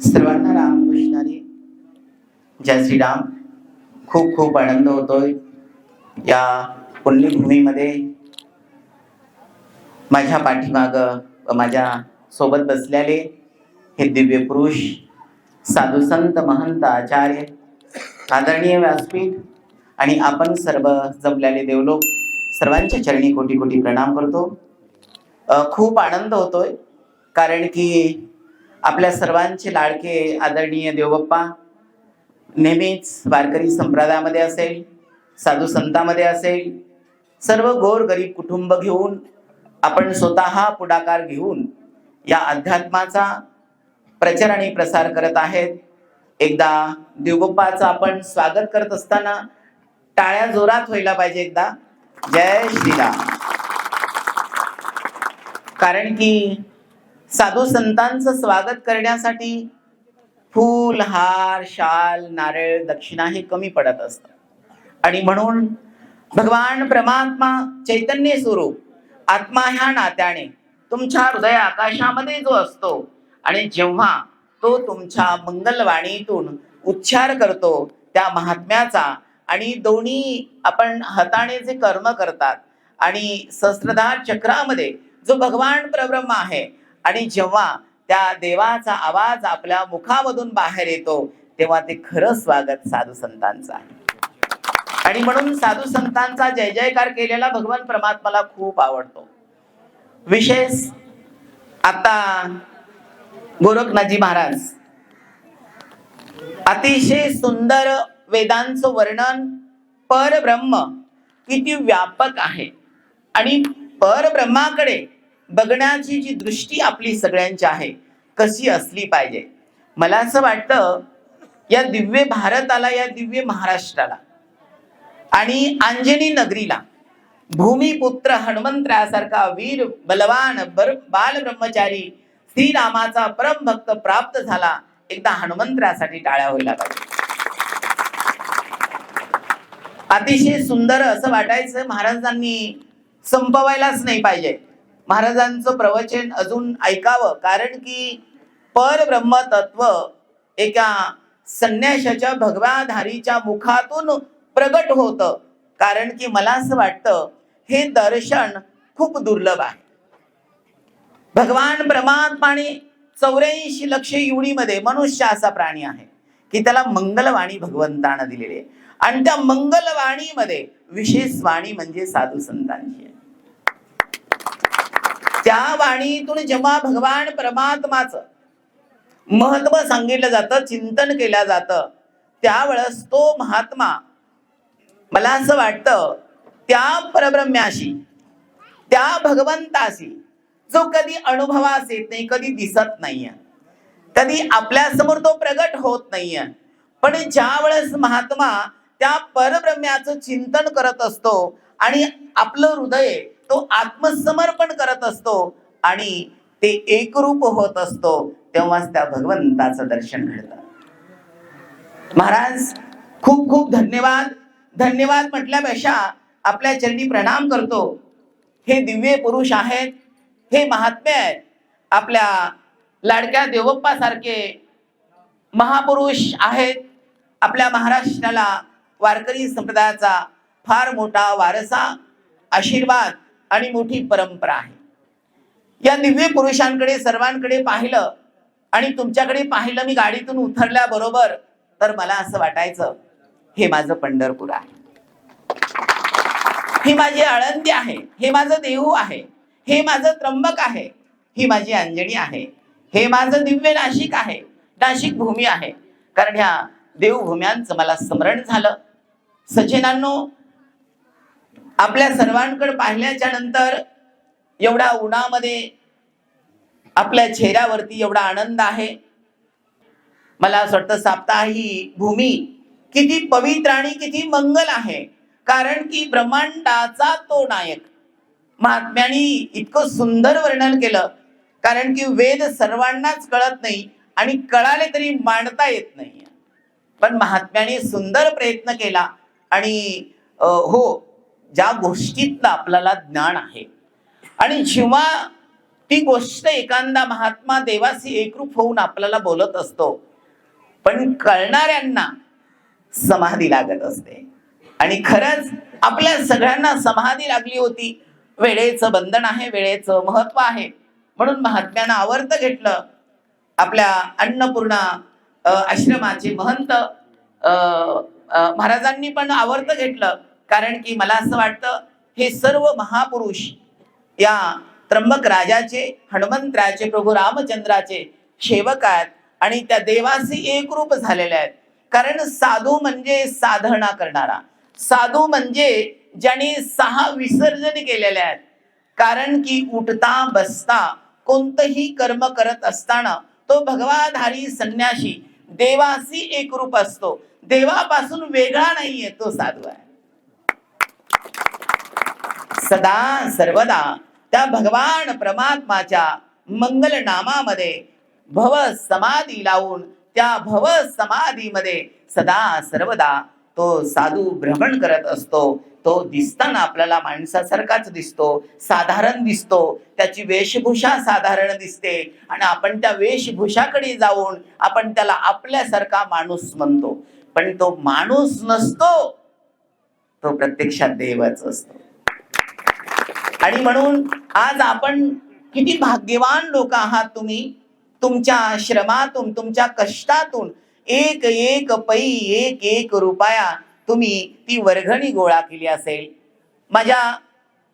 सर्वांना रामकृष्णारी जय श्रीराम. खूप खूप आनंद होतोय. या पुण्यभूमीमध्ये माझ्या पाठीमाग व माझ्या सोबत बसलेले हे दिव्य पुरुष साधू संत महंत आचार्य आदरणीय व्यासपीठ आणि आपण सर्व जमलेले देवलोक सर्वांच्या चरणी कोटी कोटी प्रणाम करतो. खूप आनंद होतोय कारण की आपल्या सर्वांचे लाडके आदरणीय देवबाप्पा नेहमीच वारकरी संप्रदायामध्ये असेल साधू संतामध्ये असेल सर्व गोर गरीब कुटुंब घेऊन आपण स्वतः पुढाकार घेऊन या अध्यात्माचा प्रचार आणि प्रसार करत आहेत. एकदा देवबाप्पाचं आपण स्वागत करत असताना टाळ्या जोरात व्हायला पाहिजे एकदा. जय श्रीराम. कारण की साधू संतांचं स्वागत करण्यासाठी फूल हार शाल नारळ दक्षिणा हे कमी पडत असत आणि म्हणून भगवान परमात्मा चैतन्य स्वरूप आत्मा ह्या नात्याने तुमच्या हृदय आकाशामध्ये जो असतो आणि जेव्हा तो तुमच्या मंगलवाणीतून उच्चार करतो त्या महात्म्याचा आणि दोन्ही आपण हाताने जे कर्म करतात आणि सहस्त्रधार चक्रामध्ये जो भगवान परब्रह्म आहे आणि जेव्हा त्या देवाचा आवाज आपल्या मुखामधून बाहेर येतो तेव्हा ते खरं स्वागत साधू संतांचं आहे. आणि म्हणून साधू संतांचा जय जयकार केलेला भगवान परमात्माला खूप आवडतो. विशेष आता गोरखनाथजी महाराज अतिशय सुंदर वेदांचं वर्णन परब्रह्म किती व्यापक आहे. आणि परब्रह्माकडे बघण्याची जी दृष्टी आपली सगळ्यांची आहे कशी असली पाहिजे? मला असं वाटतं या दिव्य भारताला या दिव्य महाराष्ट्राला आणि अंजनी नगरीला भूमिपुत्र हनुमंतरासारखा वीर बलवान बर बाल ब्रह्मचारी श्रीरामाचा परम भक्त प्राप्त झाला एकदा हनुमंतरासाठी टाळ्या व्हायला पाहिजे. अतिशय सुंदर असं वाटायचं महाराजांनी संपवायलाच नाही पाहिजे. महाराजांचं प्रवचन अजून ऐकावं कारण की परब्रह्म तत्व एका संन्याशाच्या भगव्याधारीच्या मुखातून प्रगट होतं. कारण की मला असं वाटतं हे दर्शन खूप दुर्लभ आहे. भगवान परमात्माने चौऱ्याऐंशी लक्ष युडीमध्ये मनुष्य असा प्राणी आहे की त्याला मंगलवाणी भगवंतानं दिलेली आहे. आणि त्या मंगलवाणीमध्ये विशेष वाणी म्हणजे साधू संतांची त्या वाणीतून जेव्हा भगवान परमात्माचं महत्त्व सांगितलं जातं चिंतन केलं जातं त्यावेळेस तो महात्मा मला असं वाटतं त्या परब्रह्म्याशी त्या भगवंताशी जो कधी अनुभवास येत नाही कधी दिसत नाहीये. कधी आपल्यासमोर तो प्रगट होत नाहीये. पण ज्या वेळेस महात्मा त्या परब्रह्म्याचं चिंतन करत असतो आणि आपलं हृदय तो आत्मसमर्पण करत असतो आणि ते एकरूप होत असतो तेव्हाच त्या भगवंताचं दर्शन घडतं. महाराज खूप खूप धन्यवाद. धन्यवाद म्हटल्यापेक्षा आपल्या चरणी प्रणाम करतो. हे दिव्य पुरुष आहेत हे महात्मे आहेत. आपल्या लाडक्या देवप्पा सारखे महापुरुष आहेत. आपल्या महाराष्ट्राला वारकरी संप्रदायाचा फार मोठा वारसा आशीर्वाद आणि मोठी परंपरा आहे. या दिव्य पुरुषांकडे सर्वांकडे पाहिलं आणि तुमच्याकडे पाहिलं मी गाडीतून उतरल्याबरोबर तर मला असं वाटायचं हे माझं पंढरपूर आहे. ही माझी आळंदी आहे हे माझं देहू आहे हे माझं त्र्यंबक आहे ही माझी अंजनी आहे हे माझं दिव्य नाशिक आहे नाशिक भूमी आहे. कारण ह्या देवभूम्यांचं मला स्मरण झालं. सज्जनांनो आपल्या सर्वांकडे पाहिल्याच्या नंतर एवढ्या उन्हामध्ये आपल्या चेहऱ्यावरती एवढा आनंद आहे. मला असं वाटतं साप्ताहिक भूमी किती पवित्र आणि किती मंगल आहे. कारण की ब्रह्मांडाचा तो नायक महात्म्यानी इतकं सुंदर वर्णन केलं. कारण की वेद सर्वांनाच कळत नाही आणि कळाले तरी मांडता येत नाही. पण महात्म्याने सुंदर प्रयत्न केला आणि हो ज्या गोष्टीतलं आपल्याला ज्ञान आहे. आणि जेव्हा ती गोष्ट एखादा महात्मा देवाशी एकरूप होऊन आपल्याला बोलत असतो पण कळणाऱ्यांना समाधी लागत असते. आणि खरंच आपल्या सगळ्यांना समाधी लागली होती. वेळेचं बंधन आहे वेळेचं महत्त्व आहे. म्हणून महात्म्यानं आवर्त घेतलं आपल्या अन्नपूर्णा आश्रमाचे महंत महाराजांनी पण आवर्त घेतलं. कारण की मला असं वाटतं हे सर्व महापुरुष या त्र्यंबक राजाचे हनुमंतराचे प्रभू रामचंद्राचे सेवक आहेत आणि त्या देवाशी एकरूप झालेले आहेत. कारण साधू म्हणजे साधना करणारा. साधू म्हणजे ज्याने सहा विसर्जन केलेले आहेत. कारण की उठता बसता कोणतंही कर्म करत असताना तो भगवाधारी संन्याशी देवाशी एकरूप असतो. देवापासून वेगळा नाहीये तो साधू आहे. सदा सर्वदा. त्या भगवान परमात्माच्या मंगल नामामध्ये भव समाधी लावून त्या भव समाधीमध्ये सदा सर्वदा तो साधू भ्रमण करत असतो. तो दिसताना आपल्याला माणसासारखाच दिसतो साधारण दिसतो. त्याची वेशभूषा साधारण दिसते आणि आपण त्या वेशभूषाकडे जाऊन आपण त्याला आपल्यासारखा माणूस म्हणतो. पण तो माणूस नसतो तो प्रत्यक्षात देवच असतो. आणि म्हणून आज आपण किती भाग्यवान लोक आहात तुम्ही. तुमच्या श्रमातून तुमच्या कष्टातून एक एक पै एक एक रुपया तुम्ही ती वर्गणी गोळा केली असेल. माझ्या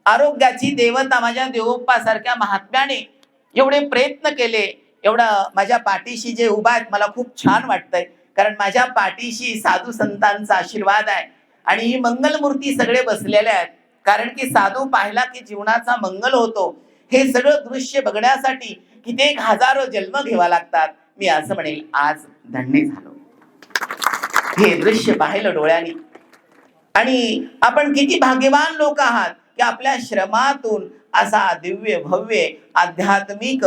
आरोग्याची देवता माझ्या देवोप्पासारख्या महात्म्याने एवढे प्रयत्न केले. एवढं माझ्या पाठीशी जे उभा आहेत मला खूप छान वाटतंय. कारण माझ्या पाठीशी साधू संतांचा आशीर्वाद आहे. आणि ही मंगलमूर्ती सगळे बसलेले आहेत. कारण की साधू पाहिला की जीवनाचा मंगल होतो. हे सगळं दृश्य बघण्यासाठी कित्येक हजारो जन्म घ्यावा लागतात. मी असं म्हणेल आज धन्य झालो. हे दृश्य पाहिलं डोळ्यांनी. आणि आपण किती भाग्यवान लोक आहात की आपल्या श्रमातून असा दिव्य भव्य आध्यात्मिक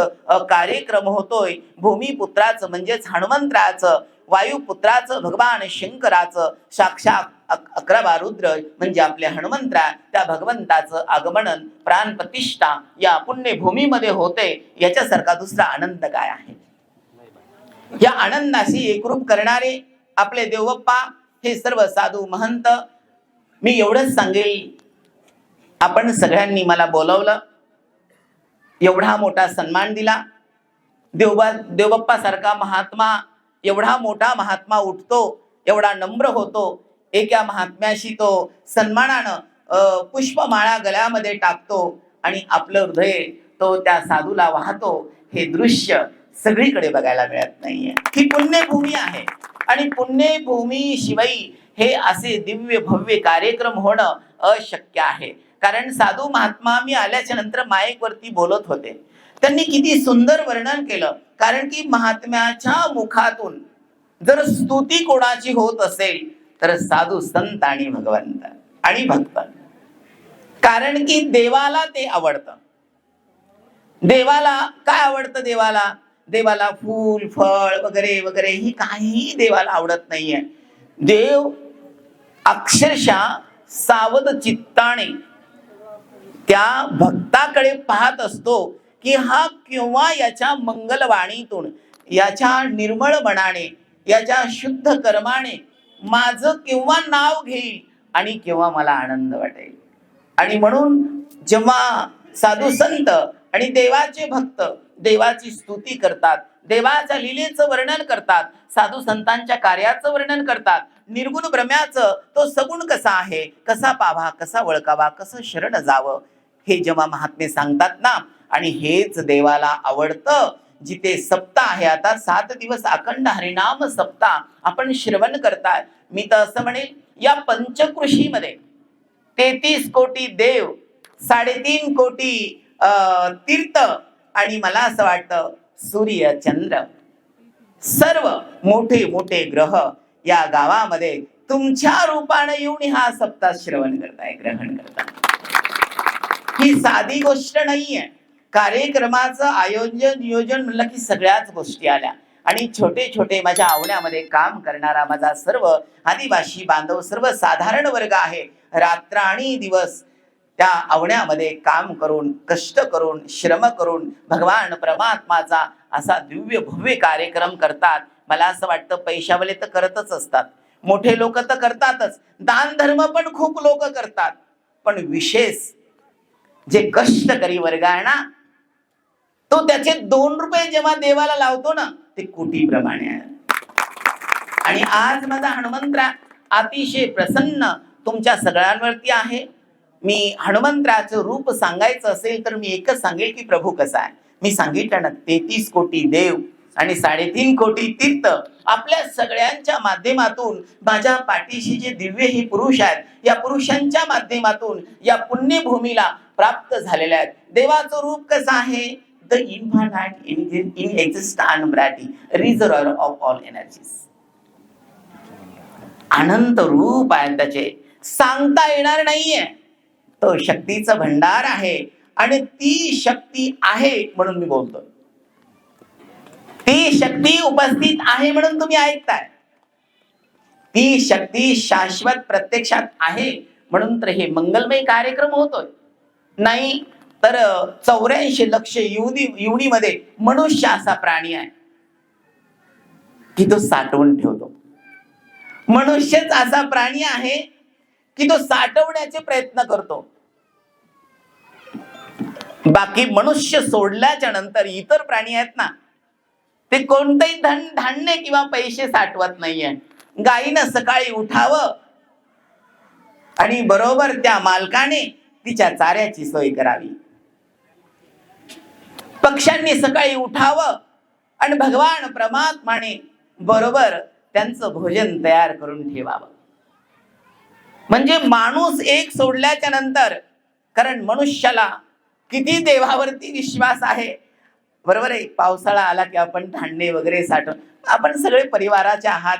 कार्यक्रम होतोय. भूमिपुत्राचं म्हणजेच हनुमंतराचं. वायुपुत्राचं भगवान शंकराचं साक्षात अक- अकरावा रुद्र म्हणजे आपले हनुमंतरा त्या भगवंताचं आगमनन प्राण प्रतिष्ठा या पुण्यभूमीमध्ये होते याच्यासारखा दुसरा आनंद काय आहे? या आनंदाशी एकरूप करणारे आपले देवप्पा हे सर्व साधू महंत मी एवढंच सांगेल. आपण सगळ्यांनी मला बोलवलं एवढा मोठा सन्मान दिला. देवबा देवबाप्पा सारखा महात्मा एवढा मोठा महात्मा उठतो एवढा नम्र होतो एका महात्म्याशी तो सन्मानानं पुष्पमाळा गळ्यामध्ये टाकतो आणि आपलं हृदय तो त्या साधूला वाहतो. हे दृश्य सगळीकडे बघायला मिळत नाहीये. ही पुण्यभूमी आहे. आणि पुण्यभूमी शिवाय हे असे दिव्य भव्य कार्यक्रम होणं अशक्य आहे. कारण साधू महात्मा मी आल्याच्यानंतर माईक वरती बोलत होते. त्यांनी किती सुंदर वर्णन केलं. कारण की महात्म्याच्या मुखातून जर स्तुती कोणाची होत असेल तर साधू संत आणि भगवंत आणि भक्त कारण की देवाला ते आवडतं. देवाला काय आवडतं देवाला? देवाला फूल फळ वगैरे वगैरे ही काहीही देवाला आवडत नाहीये. देव अक्षरशः सावध चित्ताने त्या भक्ताकडे पाहत असतो. की हा किंवा याच्या मंगलवाणीतून याच्या निर्मळपणाने याच्या शुद्ध कर्माने माझं केव्हा नाव घेईल आणि केव्हा मला आनंद वाटेल. आणि म्हणून जेव्हा साधू संत आणि देवाचे भक्त देवाची स्तुती करतात देवाच्या लिलेचं वर्णन करतात साधू संतांच्या कार्याचं वर्णन करतात निर्गुण भ्रम्याचं तो सगुण कसा आहे कसा पावा कसा वळकावा कसं शरण जावं हे जेव्हा महात्मे सांगतात ना आणि हेच देवाला आवडतं जिथे सप्ताह आहे. आता सात दिवस अखंड हरिनाम सप्ताह आपण श्रवण करताय. मी तर असं म्हणेल या पंचकृषीमध्ये तेहतीस कोटी देव साडेतीन कोटी अं, तीर्थ आणि मला असं वाटतं सूर्य चंद्र सर्व मोठे मोठे ग्रह या गावामध्ये तुमच्या रूपाने येऊन हा सप्ताह श्रवण करताय ग्रहण करताय. ही साधी गोष्ट नाहीये. कार्यक्रमाचं आयोजन नियोजन म्हणलं की सगळ्याच गोष्टी आल्या. आणि छोटे छोटे माझ्या आवण्यामध्ये काम करणारा माझा सर्व आदिवासी बांधव सर्व साधारण वर्ग आहे. रात्र आणि दिवस त्या आवण्यामध्ये काम करून कष्ट करून श्रम करून भगवान परमात्माचा असा दिव्य भव्य कार्यक्रम करतात. मला असं वाटतं पैशावाले तर करतच असतात. मोठे लोक तर करतातच. दान धर्म पण खूप लोक करतात. पण विशेष जे कष्टकरी वर्ग आहे ना तो त्याचे दोन रुपये जेव्हा देवाला लावतो ना ते कोटीप्रमाणे आहे. आणि आज माझा हनुमंतरा अतिशय प्रसन्न तुमच्या सगळ्यांवरती आहे. मी हनुमंतराचं रूप सांगायचं असेल तर मी एकच सांगेल की प्रभू कसा आहे. मी सांगितलं ना तेहतीस कोटी देव आणि साडेतीन कोटी तीर्थ आपल्या सगळ्यांच्या माध्यमातून माझ्या पाठीशी जे दिव्य हे पुरुष आहेत या पुरुषांच्या माध्यमातून या पुण्यभूमीला प्राप्त झालेल्या आहेत. देवाचं रूप कसं आहे? The infinite in in exist unbounded reservoir of all energies अनंत रूप आहे त्याचे. सांगता येणार नाहीये. तो शक्तीचा भंडार आहे आणि ती शक्ती आहे म्हणून मी बोलतोय. ती शक्ती उपस्थित आहे म्हणून तुम्ही ऐकताय. ती शक्ती शाश्वत प्रत्यक्षात आहे म्हणून तर हे मंगलमय कार्यक्रम होतोय. नाही तर चौऱ्याऐंशी लक्ष युनी युनीमध्ये मनुष्य असा प्राणी आहे की तो साठवून ठेवतो. मनुष्यच असा प्राणी आहे की तो साठवण्याचे प्रयत्न करतो. बाकी मनुष्य सोडल्याच्या नंतर इतर प्राणी आहेत ना ते कोणतंही धन धान्य किंवा पैसे साठवत नाहीये. गायीनं सकाळी उठावं आणि बरोबर त्या मालकाने तिच्या चाऱ्याची सोय करावी. पक्ष्यांनी सकाळी उठावं आणि भगवान परमात्माने बरोबर त्यांचं भोजन तयार करून ठेवावं. म्हणजे माणूस एक सोडल्याच्या नंतर कारण मनुष्याला किती देवावरती विश्वास आहे? बरोबर आहे पावसाळा आला की आपण धान्य वगैरे साठव आपण सगळे परिवाराच्या आहात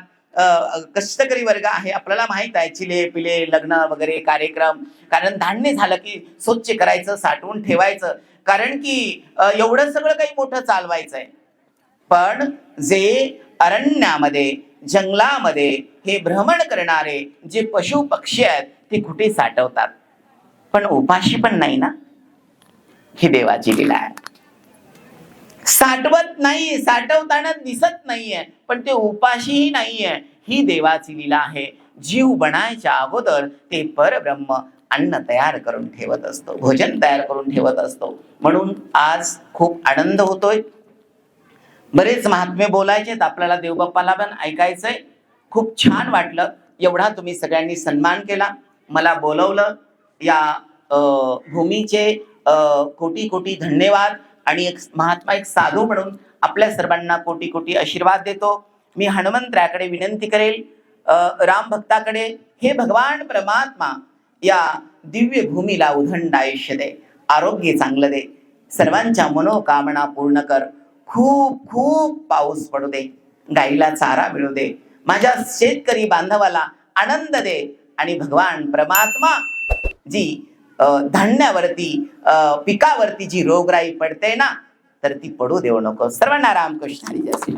कष्टकरी वर्ग आहे आपल्याला माहीत आहे चिले पिले लग्न वगैरे कार्यक्रम. कारण धान्य झालं की स्वच्छ करायचं साठवून ठेवायचं. कारण की एवढं सगळं काही मोठं चालवायचं आहे पण जे अरण्यामध्ये जंगलामध्ये हे भ्रमण करणारे जे पशु पक्षी आहेत ते कुठे साठवतात? पण उपाशी पण नाही ना? ही देवाची लीला आहे साठवत नाही साठवताना दिसत नाहीये पण ते उपाशीही नाहीये. ही देवाची लीला आहे. जीव बनायच्या अगोदर ते परब्रह्म अन्न तयार करून ठेवत असतो भोजन तयार करून ठेवत असतो. म्हणून आज खूप आनंद होतोय. बरेच महात्मे बोलायचेत आपल्याला देवबाप्पाला पण ऐकायचंय. खूप छान वाटलं. एवढा तुम्ही सगळ्यांनी सन्मान केला. मला बोलवलं. या भूमीचे कोटी कोटी धन्यवाद. आणि एक महात्मा एक साधू म्हणून आपल्या सर्वांना कोटी कोटी आशीर्वाद देतो. मी हनुमंतराकडे विनंती करेल. राम भक्ताकडे. हे भगवान परमात्मा या दिव्य भूमीला उधंड आयुष्य दे. आरोग्य चांगलं दे. सर्वांच्या मनोकामना पूर्ण कर. खूप खूप पाऊस पडू दे. गाईला चारा मिळू दे. माझ्या शेतकरी बांधवाला आनंद दे. आणि भगवान परमात्मा जी धान्यावरती पिकावरती जी रोगराई पडते ना तर ती पडू देऊ नको. सर्वांना रामकृष्ण हरी जय